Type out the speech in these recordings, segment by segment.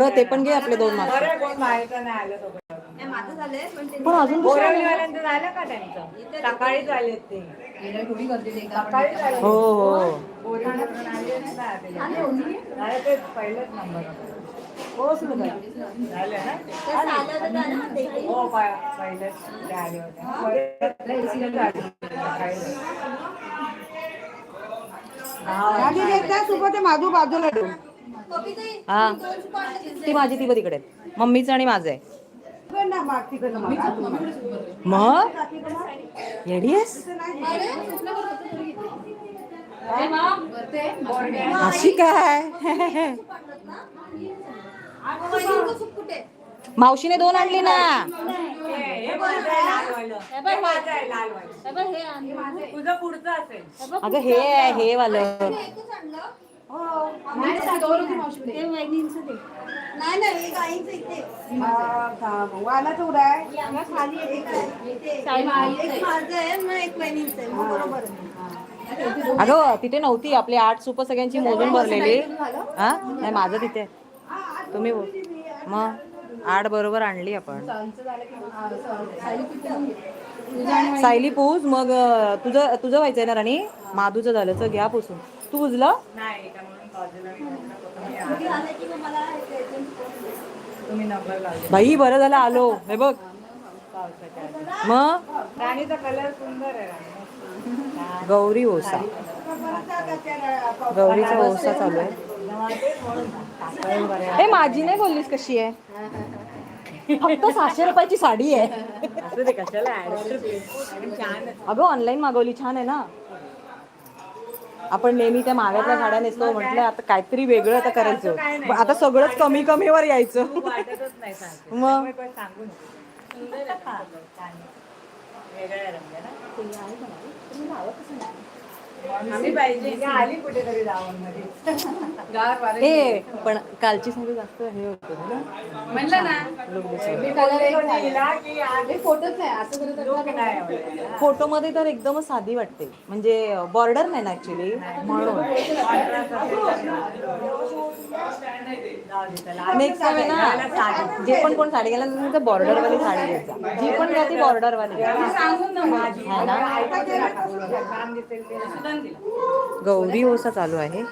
हो, ते पण घे आपले दोन मार्क्स बरं कोण बाहेरचं नाही आलं तोपर्यंत. नाही, माझं झालंय पण ते पण अजून दुसरं नाही. बोरिवलीवाल्यांचं झालं का त्यांचं सकाळीच आलेत ते थोडी गर्दी नाही का? सकाळीच आले हो हो बोरिवलीवरून आले नाही का ते? अरे ते पहिलेच नंबर होता. पोहोचलो का? झाले ना? ते सालं होतं ना ते. हो प- पहिलेच ते आले होते परत दुसरेच आले. सकाळी. गाडी एकदा सोबत आहे माझू बाजूला ठेवून. हा. ती माझी ती तिकडे. मम्मीचं आणि माझं आहे. माग अशी काय? मावशीने दोन आणली ना. हे. हे. हे हे अगं हे आहे हे वालं. हे हे हा. वाला तेवढा आहे. अगं तिथे नव्हती आपली आठ सुप सगळ्यांची मोजून भरलेली. हा? नाही माझं तिथे. तुम्ही मग आठ बरोबर आणली आपण. सायली पूज मग तुझं तुझं व्हायचंय ना राणी? माधूचं झालं तर घ्या पुसून. तू बाजूला बाई बरं झालं आलो. हे बघ. मग? राणीचा कलर सुंदर आहे गौरी ओसा. गौरीचा ओसा चालू आहे. हे माझी नाही बोललीस कशी आहे? फक्त सहाशे रुपयाची साडी कशाला आहे. अगं ऑनलाईन मागवली छान आहे ना? आपण नेहमी त्या माव्यातल्या साड्या नेसतो म्हटलं आता काहीतरी वेगळं आता करायचं. पण आता सगळंच कमी कमीवर यायचं. मग? वेगळ्या आम्ही पाहिजे. आली कुठेतरी जाऊन मध्ये ए पण कालची साडी जास्त हे होतं. म्हणलं ना. फोटोच नाही. असं. फोटो मध्ये तर एकदमच साधी वाटते. म्हणजे बॉर्डर नाही ना ऍक्च्युली म्हणून. नेक्स्ट टाइम आहे ना जे पण कोण साडी घ्यायला तर बॉर्डर वाली साडी घ्यायचा जी. पण घ्या ती बॉर्डर वाली घ्या. सांगून ना. गौरी ओसा चालू आहे.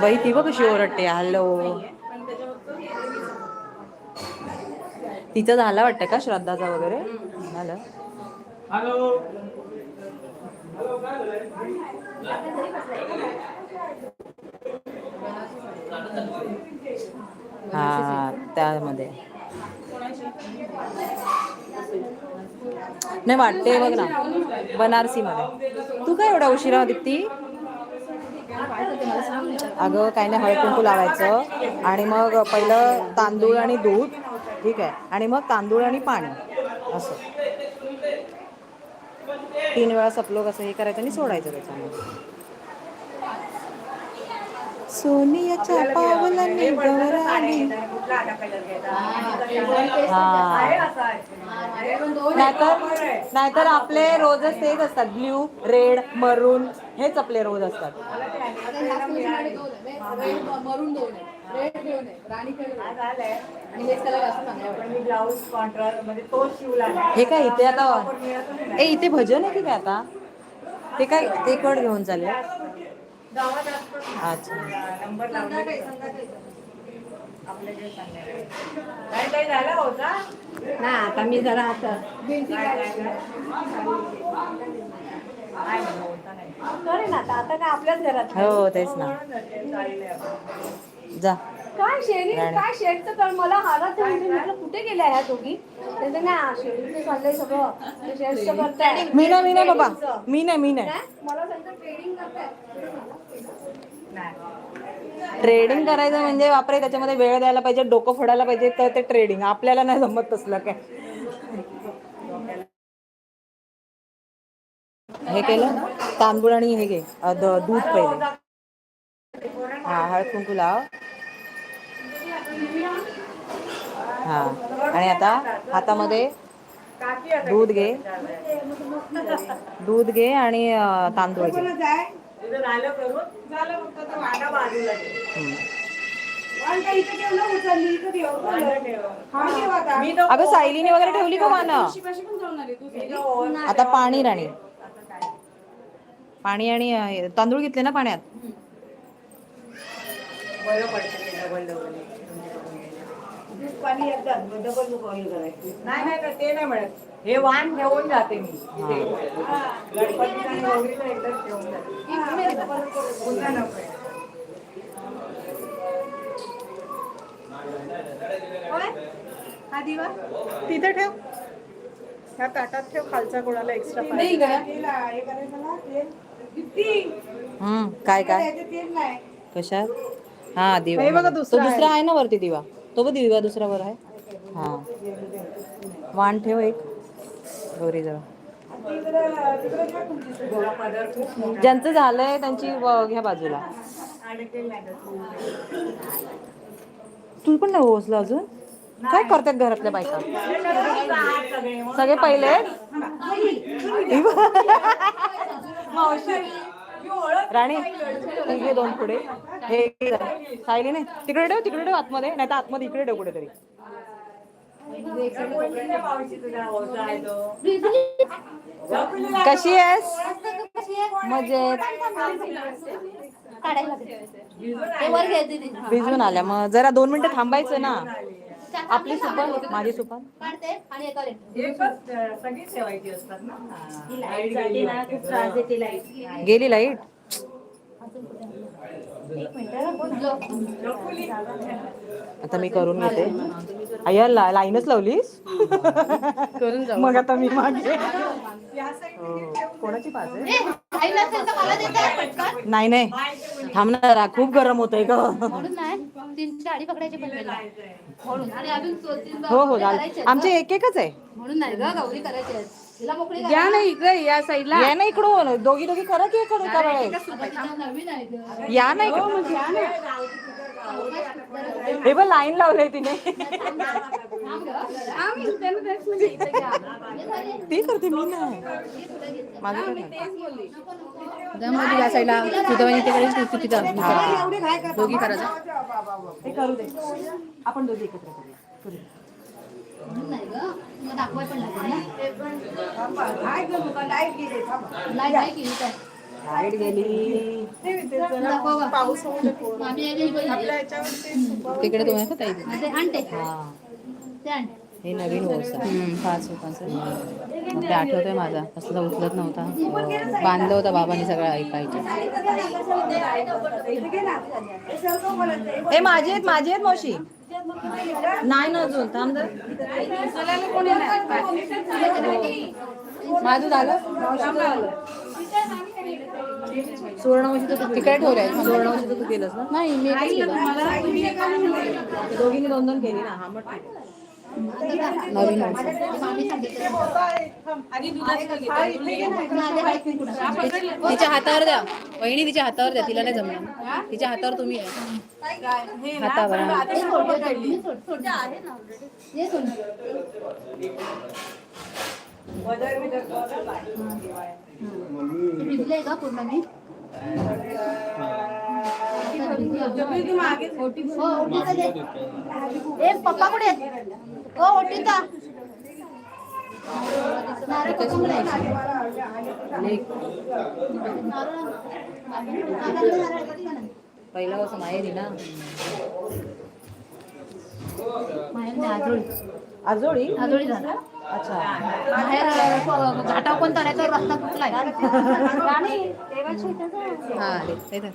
बाई ती बघ कशी ओरडते. हॅलो. तिचं झालं वाटतं का श्रद्धाचा वगैरे? झालं. हा त्यामध्ये. नाही वाटते बघ ना. बनारसी मध्ये तू काय एवढा उशिरा दीप्ती अगं काही नाही हळद कुंकू लावायचं. आणि मग पहिलं तांदूळ आणि दूध ठीक आहे. आणि मग तांदूळ आणि पाणी. असं. तीन वेळा सपलोक असं हे करायचं आणि सोडायचं त्याच्यामध्ये. सोनियाच्या पावलांनी गौराणी हा. नाहीतर नाहीतर आपले रोजच तेच असतात. ब्ल्यू रेड मरून हेच आपले रोज असतात. हे काय इथे आता ए इथे भजन आहे की काय आता? ते काय ते कड घेऊन चालेल. अच्छा. काय काही झाला होता? ना आता मी जरा आता काय काय काय? काय नाही ना आता आता काय आपल्याच घरात हो तेच ना. जा. काय शेरी. काय शेडचं तर मला म्हटलं कुठे गेल्या ह्या दोघी? ते ना शेडीचं चाललंय सगळं. करताय. मी नाही मी नाही बाबा. मी नाही मी नाही. काय? मला सांगतं ट्रेडिंग करताय. नाही. ट्रेडिंग करायचं म्हणजे बापरे त्याच्यामध्ये वेळ द्यायला पाहिजे डोकं फोडायला पाहिजे तर ते ट्रेडिंग आपल्याला नाही जमत तसलं काय. हे केलं तांदूळ आणि हे घे. दूध पहिले. हा हळद कुंकू लाव. हा. आणि आता हातामध्ये दूध घे. दूध घे आणि तांदूळ घे. करून झालं फक्त तो वाटा बाजूला. हा अगं सायलीने वगैरे ठेवली का वानं? मी तो ओव्हन आता पाणी राणी? पाणी आणि तांदूळ घेतले ना पाण्यात? नाही, ते नाही मिळत. हे वाण ठेवून जाते मी इथे. गणपतीला आणि गौरीला एकदाच ठेवून जाते. पुन्हा नको हा दिवा? तिथे ठेव. ह्या ताटात ठेव खालचा कोणाला एक्स्ट्रा पाहिजे तेल हे करायचं ना तेल किती हम्म काय काय? तेल नाही कशात? हा दिवा. हे बघा तो दुसरा आहे. दुसरा आहे ना वरती दिवा? तो बघ दिवा दुसरा वर आहे? हा. वाण ठेव एक. गौरी जवळ ज्यांचं झालंय त्यांची व- घ्या बाजूला. तू? पण नाही ओसलं अजून? काय करतात घरातल्या बायका? सगळे पहिले? राणी घे दोन पुढे. हे सायली नाही तिकडे ठेव तिकडे ठेव आतमध्ये नाही तर आतमध्ये इकडे ठेव कुठेतरी कोणत्या पावशी तुझा ओझा आहे तो कशी आहेस? मजेत. भिजून आल्या. मग जरा दोन मिनिटं थांबायचं ना. आपली सुपन माझी वाटतं. गेली लाइट आता मी करून घेते. अय्या ला- लाईनच लावलीस? करून जाऊ. मग आता मी मागे. हो. कोणाची पाच. नाही नाही. थांब ना जरा खूप गरम होतंय नाही तीनशे अडी पकडायचे म्हणून आणि अजून दोन तीन हो हो करायचे आहेत आमचे एक एकच आहे. ग. म्हणून नाही ग गौरी करायची आहेत. तिला मोकळी या नाही इकडे या साईडला. या ना इकडून दोघी दोघी करा की इकडे करा नवीन आहे ग. या नाही. हे बघ लाईन लावलंय तिने. ती करते मी नाही. माझं काय नाही. या साईडला. सुधवानी तिकडे तू तिथं. दोघी करायचं ते करू दे. आपण दोघी एकत्र करूया. दाखवाय पण लागेल ना. लाइट गेली. तिकडे तुम्ही का ताई हा, नवीन वर्ष पाच लोकांचं ते आठवतोय माझा. असं उचलत नव्हता. बांधलं होतं बाबांनी सगळं ऐकायचं. हे माझे आहेत माझे आहेत मावशी. नाही ना अजून. थांब. माझं झालं. सुवर्णवंशी तर तू तिकडे ठेवलंय सुवर्णवंशी तर तू केलंस ना? नाही मी एकच केलं दोघींनी दोन दोन केली ना. हा मग. नवीन तिच्या हातावर द्या. वहिनी तिच्या हातावर द्या. तिला नाही जमणार. तिच्या हातावर तुम्ही आहे हातावर. भिजलंय का पूर्ण मी हो. ए पप्पा कुठे? हो घेणार? पहिला वर्ष माहेरी ना. माहेर नाही, आजोळी. आजोळी? आजोळी झालं? अच्छा. बाहेर अ, घाटाव पण तऱ्याचा रस्ता कुठला आहे. हा आले ते तर.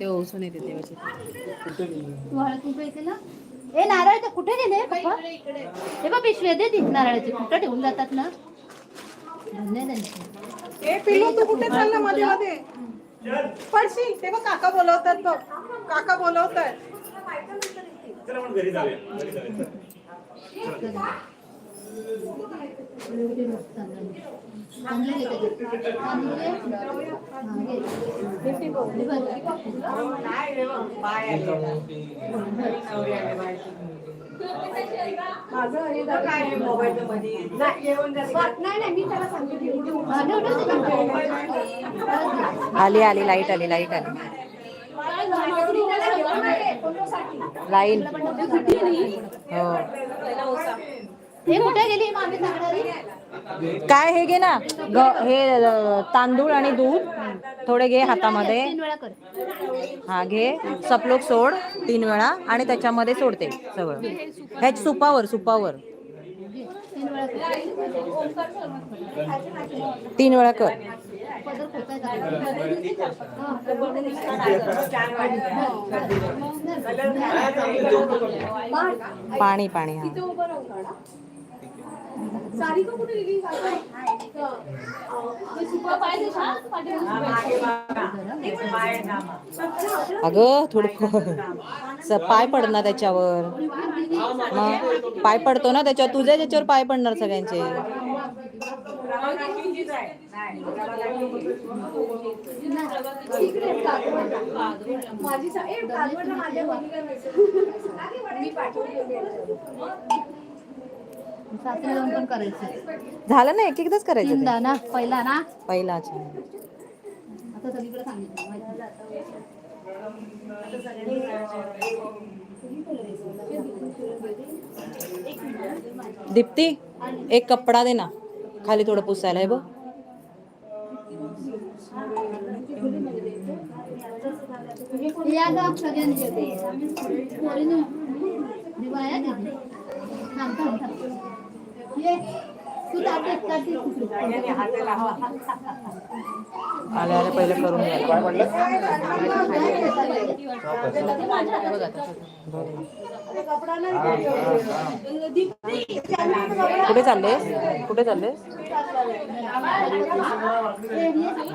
ते ओसून येते देवाचे. तू हळद कुंकू येते ना? ए नारळ ते कुठे गेले? पप्पा? हे बघ पिशवी दे ती. नारळाची कुठं ठेवून जातात ना? धन्य आहे त्यांची. ए पिलू तू कुठे चालला मध्ये मध्ये? पडशील ते बघ काका बोलवतात बघ. काका बोलवतात. आली आली लाइट आली लाइट आली. लाईन. हो. हे कुठे गेली मामी सांगणारी काय हे घे ना ग- हे अ, तांदूळ आणि दूध. थोडे घे हातामध्ये. तीन वेळा कर. हा घे. सपलोक सोड तीन वेळा. आणि त्याच्यामध्ये सोडते सगळं. ह्याच सुपावर सुपावर. तीन वेळा कर. तीन वेळा कर पदर खोचाय का? पाणी पाणी हा. मागे बघा. बाय नामा. अगं थोडं पाय पडणार त्याच्यावर मग पाय पडतो ना त्याच्यावर तुझ्या त्याच्यावर पाय पडणार सगळ्यांचे माझी सासरी जाऊन पण करायचं झालं ना? एक एकदाच करायचं ते. तीनदा ना? पहिला ना? पहिला अच्छा. आता सगळीकडे सांगितलं. माहिती. दीप्ती एक कपडा दे ना. खाली थोडं पुसायला आहे बघ. या गा सगळ्यांनी पोरीनं दिवाळ्या दिली. थांब, थांब, थांब. ये. तू जातेस का. आले आले पहिले करून घ्या कुठे चाललेस कुठे चाललेस ए, ये.